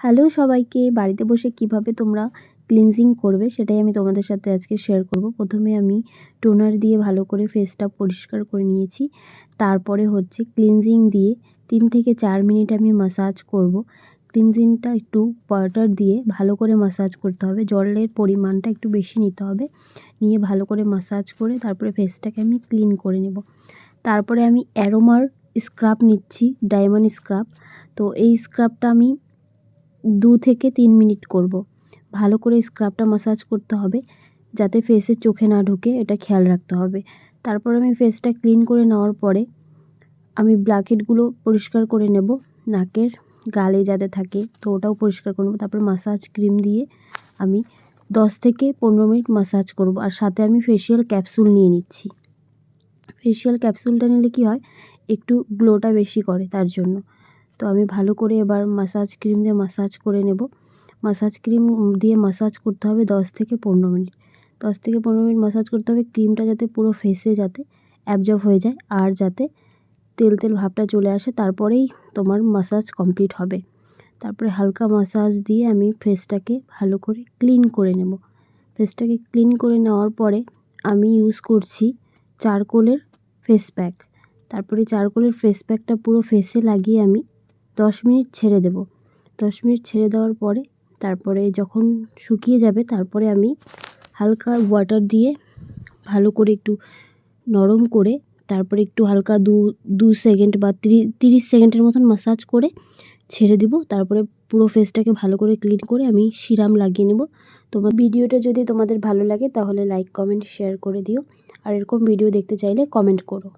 Hello সবাইকে, বাড়িতে বসে কীভাবে তোমরা ক্লিনজিং করবে সেটাই আমি তোমাদের সাথে আজকে শেয়ার করব। প্রথমে আমি টোনার দিয়ে ভালো করে ফেসটা পরিষ্কার করে নিয়েছি। তারপরে হচ্ছে ক্লিনজিং দিয়ে তিন থেকে চার মিনিট আমি মাসাজ করব। ক্লিনজিংটা একটু ওয়াটার দিয়ে ভালো করে মাসাজ করতে হবে। জলের পরিমাণটা একটু বেশি নিতে হবে। নিয়ে ভালো করে মাসাজ করে তারপরে ফেসটাকে আমি ক্লিন করে নেব। তারপরে আমি অ্যারোমার স্ক্রাব নিচ্ছি ডায়মন্ড স্ক্রাব তো এই স্ক্রাবটা আমি দু থেকে তিন মিনিট করব। ভালো করে স্ক্রাবটা মাসাজ করতে হবে, যাতে ফেসের চোখে না ঢুকে, এটা খেয়াল রাখতে হবে। তারপর আমি ফেসটা ক্লিন করে নেওয়ার পরে আমি ব্ল্যাকেটগুলো পরিষ্কার করে নেব, নাকের গালে যাতে থাকে, তো ওটাও পরিষ্কার করে তারপর মাসাজ ক্রিম দিয়ে আমি দশ থেকে পনেরো মিনিট মাসাজ করব। আর সাথে আমি ফেসিয়াল ক্যাপসুল নিয়ে নিচ্ছি। ফেসিয়াল ক্যাপসুলটা নিলে কী হয়, একটু গ্লোটা বেশি করে তার জন্য। তো আমি ভালো করে এবার মাসাজ ক্রিম দিয়ে মাসাজ করে নেব। মাসাজ ক্রিম দিয়ে মাসাজ করতে হবে দশ থেকে পনেরো মিনিট। দশ থেকে পনেরো মিনিট মাসাজ করতে হবে ক্রিমটা যাতে পুরো ফেসে যাতে অ্যাবজর্ব হয়ে যায় আর যাতে তেল তেল ভাবটা চলে আসে, তারপরেই তোমার মাসাজ কমপ্লিট হবে। তারপরে হালকা মাসাজ দিয়ে আমি ফেসটাকে ভালো করে ক্লিন করে নেব। ফেসটাকে ক্লিন করে নেওয়ার পরে আমি ইউজ করছি চারকোলের ফেস প্যাক তারপরে চারকোলের ফেস প্যাকটা পুরো ফেসে লাগিয়ে আমি দশ মিনিট ছেড়ে দেব। দশ মিনিট ছেড়ে দেওয়ার পরে তারপরে যখন শুকিয়ে যাবে তারপরে আমি হালকা ওয়াটার দিয়ে ভালো করে একটু নরম করে তারপরে একটু হালকা দু দু সেকেন্ড বা তিরিশ সেকেন্ডের মতন মাসাজ করে ছেড়ে দিব। তারপরে পুরো ফেসটাকে ভালো করে ক্লিন করে আমি সিরাম লাগিয়ে নেব। তোমার ভিডিওটা যদি তোমাদের ভালো লাগে তাহলে লাইক কমেন্ট শেয়ার করে দিও। আর এরকম ভিডিও দেখতে চাইলে কমেন্ট করো।